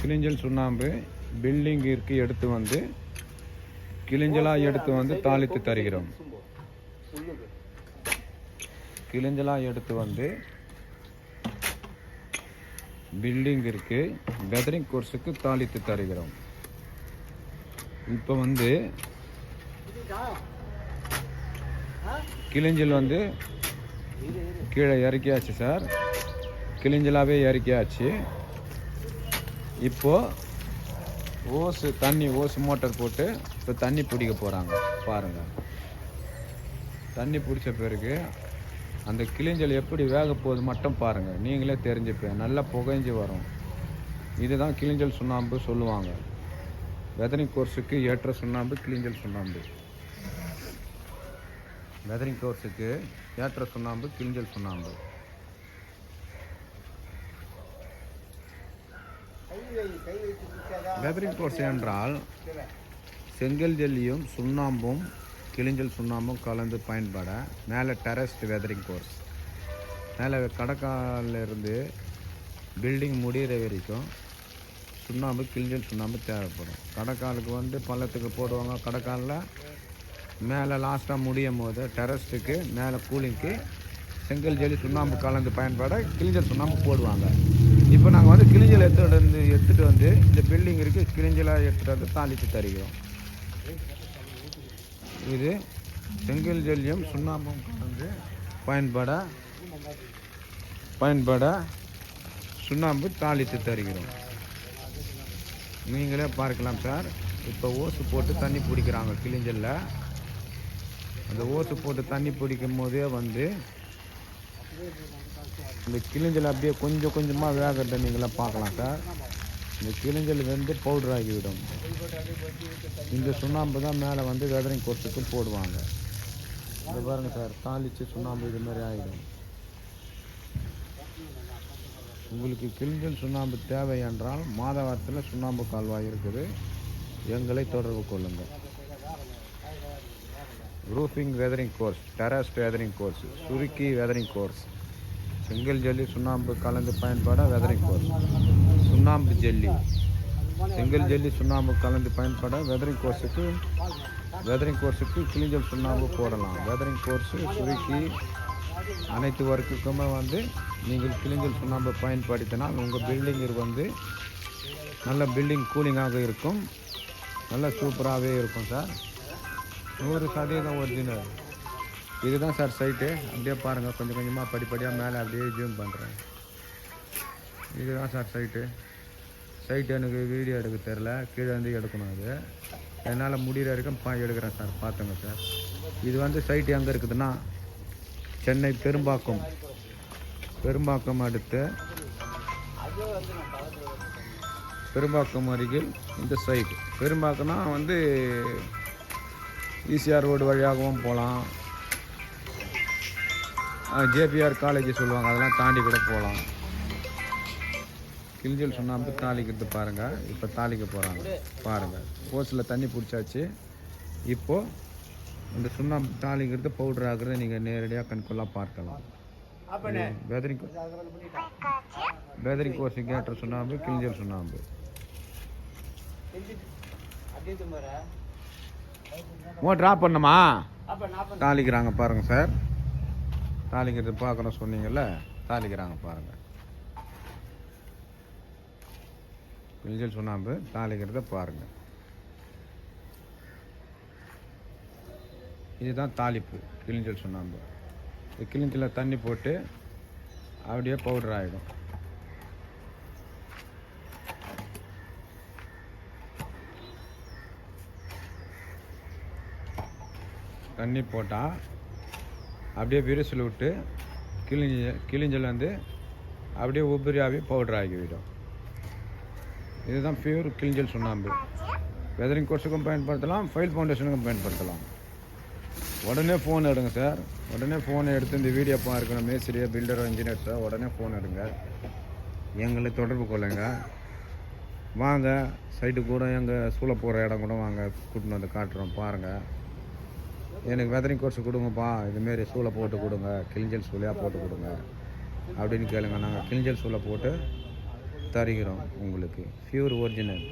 கிளிஞ்சல் சுண்ணாம்பு பில்டிங்கிற்கு எடுத்து வந்து கிளிஞ்சலாக எடுத்து வந்து தாளித்து தருகிறோம். கிளிஞ்சலாக எடுத்து வந்து பில்டிங்கிற்கு வெதரிங் கோர்ஸுக்கு தாளித்து தருகிறோம். இப்போ வந்து கிளிஞ்சல் வந்து கீழே இறக்கியாச்சு சார். கிளிஞ்சலாகவே இறக்கியாச்சு. இப்போது ஓசு தண்ணி ஓசு மோட்டர் போட்டு இப்போ தண்ணி பிடிக்க போகிறாங்க பாருங்கள் தண்ணி பிடிச்ச பிறகு அந்த கிளிஞ்சல் எப்படி வேக போகுது மட்டும் பாருங்கள் நீங்களே தெரிஞ்சுப்பேன். நல்லா புகைஞ்சு வரும். இதுதான் கிளிஞ்சல் சுண்ணாம்பு சொல்லுவாங்க. வெதரிங் கோர்ஸுக்கு ஏற்ற சுண்ணாம்பு கிளிஞ்சல் சுண்ணாம்பு. வெதரிங் கோர்ஸுக்கு ஏற்ற சுண்ணாம்பு கிளிஞ்சல் சுண்ணாம்பு. வெதரிங் கோர்ஸ் என்றால் செங்கல் ஜல்லியும் சுண்ணாம்பும் கிளிஞ்சல் சுண்ணாம்பும் கலந்து பயன்பட மேலே டெரஸ்ட் வெதரிங் கோர்ஸ் மேலே கடற்காலில் இருந்து பில்டிங் முடிகிற வரைக்கும் சுண்ணாம்பு கிளிஞ்சல் சுண்ணாம்பு தேவைப்படும். கடற்காலுக்கு வந்து பள்ளத்துக்கு போடுவாங்க. கடற்காலில் மேலே லாஸ்ட்டாக முடியும் போது டெரஸ்ட்டுக்கு மேலே கூலிங்க்கு செங்கல் ஜல்லி சுண்ணாம்பு கலந்து பயன்பட கிளிஞ்சல் சுண்ணாம்பு போடுவாங்க. இப்போ நாங்கள் வந்து கிளிஞ்சல் எடுத்துகிட்டு வந்து எடுத்துகிட்டு வந்து இந்த பில்டிங் இருக்குது கிளிஞ்சலாக எடுத்துகிட்டு வந்து தாளித்து தருகிறோம். இது செங்கல் ஜல்லியம் சுண்ணாம்பும் கலந்து பயன்பட பயன்பட சுண்ணாம்பு தாளித்து தருகிறோம். நீங்களே பார்க்கலாம் சார். இப்போ ஓசு போட்டு தண்ணி பிடிக்கிறாங்க கிளிஞ்சலில் அந்த ஓசு போட்டு தண்ணி பிடிக்கும் போதே வந்து இந்த கிளிஞ்சல் அப்படியே கொஞ்சம் கொஞ்சமாக வேகிறத நீங்களாம் பார்க்கலாம் சார். இந்த கிளிஞ்சல் வந்து பவுடர் ஆகிவிடும். இந்த சுண்ணாம்பு தான் மேலே வந்து வெதரிங் கோர்ஸுக்கு போடுவாங்க. இது பாருங்கள் சார் தாளித்து சுண்ணாம்பு இது மாதிரி ஆகிடும். உங்களுக்கு கிளிஞ்சல் சுண்ணாம்பு தேவை என்றால் மாதவரத்தில் சுண்ணாம்பு கால்வாய் இருக்குது. எங்களை தொடர்பு கொள்ளுங்கள். Roofing weathering course terrace weathering course சுருக்கி வெதரிங் கோர்ஸ் செங்கல் ஜல்லி சுண்ணாம்பு கலந்து பயன்பாட வெதரிங் கோர்ஸ் சுண்ணாம்பு ஜல்லி செங்கல் ஜல்லி சுண்ணாம்பு கலந்து பயன்பட வெதரிங் கோர்ஸுக்கு வெதரிங் கோர்ஸுக்கு கிளிஞ்சல் சுண்ணாம்பு போடலாம். வெதரிங் கோர்ஸு சுருக்கி அனைத்து ஒர்க்குக்குமே வந்து நீங்கள் கிளிஞ்சல் சுண்ணாம்பு பயன்படுத்தினால் உங்கள் பில்டிங் வந்து நல்ல பில்டிங் கூலிங்காக இருக்கும். நல்ல சூப்பராகவே இருக்கும் சார் நூறு சதவீதம் ஒரிஜினல் இதுதான் சார் சைட்டு அப்படியே பாருங்கள் கொஞ்சம் கொஞ்சமாக படிப்படியாக மேலே அப்படியே ஜூம் பண்ணுறேன் இதுதான் சார் சைட்டு சைட்டு எனக்கு வீடியோ எடுக்க தெரில கீழே வந்து எடுக்கணும் அது. என்னால் முடிகிற வரைக்கும் பா எடுக்கிறேன் சார் பார்த்துங்க சார் இது வந்து சைட்டு எங்கே இருக்குதுன்னா சென்னை பெரும்பாக்கம். பெரும்பாக்கம் அடுத்து பெரும்பாக்கம் அருகில் இந்த சைட் பெரும்பாக்கம்னா வந்து ஈசிஆர் ரோடு வழியாகவும் போகலாம். ஜேபிஆர் காலேஜ் சொல்லுவாங்க. அதெல்லாம் தாண்டி கூட போகலாம். கிழிஞ்சல் சுண்ணாம்பு தாளிக்கிறது பாருங்கள் இப்போ தாளிக்க போகிறாங்க பாருங்கள் ஓஸில் தண்ணி பிடிச்சாச்சு. இப்போது இந்த சுண்ணாம்பு தாளிக்கிறது பவுடர் ஆகுறத நீங்கள் நேரடியாக கண்கொள்ளாக பார்க்கலாம். வெதரிங் பேதரி கோர்ஸுக்கு ஏற்ற சுண்ணாம்பு கிழிஞ்சல் சுண்ணாம்பு மோட்டர் ஆஃப் பண்ணுமா? தாளிக்கிறாங்க பாருங்கள் சார் தாளிக்கிறது பார்க்கணும் சொன்னீங்கல்ல? தாளிக்கிறாங்க பாருங்கள் கிளிஞ்சல் சுண்ணாம்பு தாளிக்கிறத பாருங்கள் இதுதான் தாளிப்பு கிளிஞ்சல் சுண்ணாம்பு இந்த கிளிஞ்சலில் தண்ணி போட்டு அப்படியே பவுடர் ஆகிடும் தண்ணி போட்டால் அப்படியே விரிசல் விட்டு கிழிஞ்ச கிழிஞ்சல் வந்து அப்படியே உபரியாகி பவுடர் ஆகிவிடும் இதுதான் பியூர் கிழிஞ்சல் சுண்ணாம்பு. வெதரிங் கோர்ஸுக்கும் பயன்படுத்தலாம் ஃபைல் ஃபவுண்டேஷனுக்கும் பயன்படுத்தலாம். உடனே ஃபோன் எடுங்க சார் உடனே ஃபோனை எடுத்து இந்த வீடியோ பார்க்கணும். மேஸ்திரியோ பில்டரோ இன்ஜினியர்ஸோ உடனே ஃபோன் எடுங்க. எங்களை தொடர்பு கொள்ளுங்க. வாங்க சைட்டு கூட எங்கள் சூழ போகிற இடம் கூட வாங்க கூட்டின்னு வந்து காட்டுறோம். பாருங்கள் எனக்கு வெதரிங் கோர்ஸ் கொடுங்கப்பா. இதுமாரி சூளை போட்டு கொடுங்க. கிளிஞ்சல் சூளையாக போட்டு கொடுங்க. அப்படின்னு கேளுங்க. நாங்கள் கிளிஞ்சல் சூளை போட்டு தருகிறோம் உங்களுக்கு. Pure original